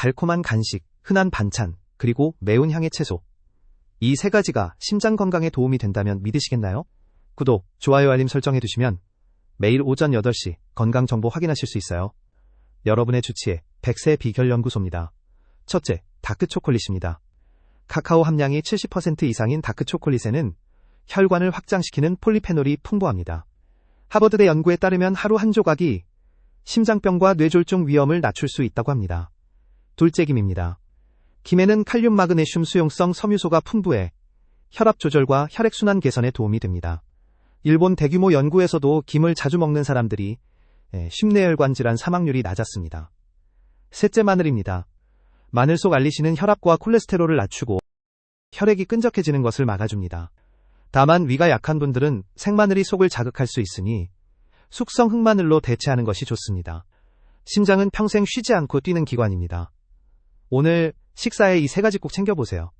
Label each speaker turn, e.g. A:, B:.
A: 달콤한 간식, 흔한 반찬, 그리고 매운 향의 채소. 이 세 가지가 심장 건강에 도움이 된다면 믿으시겠나요? 구독, 좋아요 알림 설정해 두시면 매일 오전 8시 건강 정보 확인하실 수 있어요. 여러분의 주치의 백세 비결 연구소입니다. 첫째, 다크 초콜릿입니다. 카카오 함량이 70% 이상인 다크 초콜릿에는 혈관을 확장시키는 폴리페놀이 풍부합니다. 하버드대 연구에 따르면 하루 한 조각이 심장병과 뇌졸중 위험을 낮출 수 있다고 합니다. 둘째 김입니다. 김에는 칼륨 마그네슘 수용성 섬유소가 풍부해 혈압 조절과 혈액순환 개선에 도움이 됩니다. 일본 대규모 연구에서도 김을 자주 먹는 사람들이 예, 심내혈관 질환 사망률이 낮았습니다. 셋째 마늘입니다. 마늘 속 알리신은 혈압과 콜레스테롤을 낮추고 혈액이 끈적해지는 것을 막아줍니다. 다만 위가 약한 분들은 생마늘이 속을 자극할 수 있으니 숙성 흑마늘로 대체하는 것이 좋습니다. 심장은 평생 쉬지 않고 뛰는 기관입니다. 오늘 식사에 이 세 가지 꼭 챙겨보세요.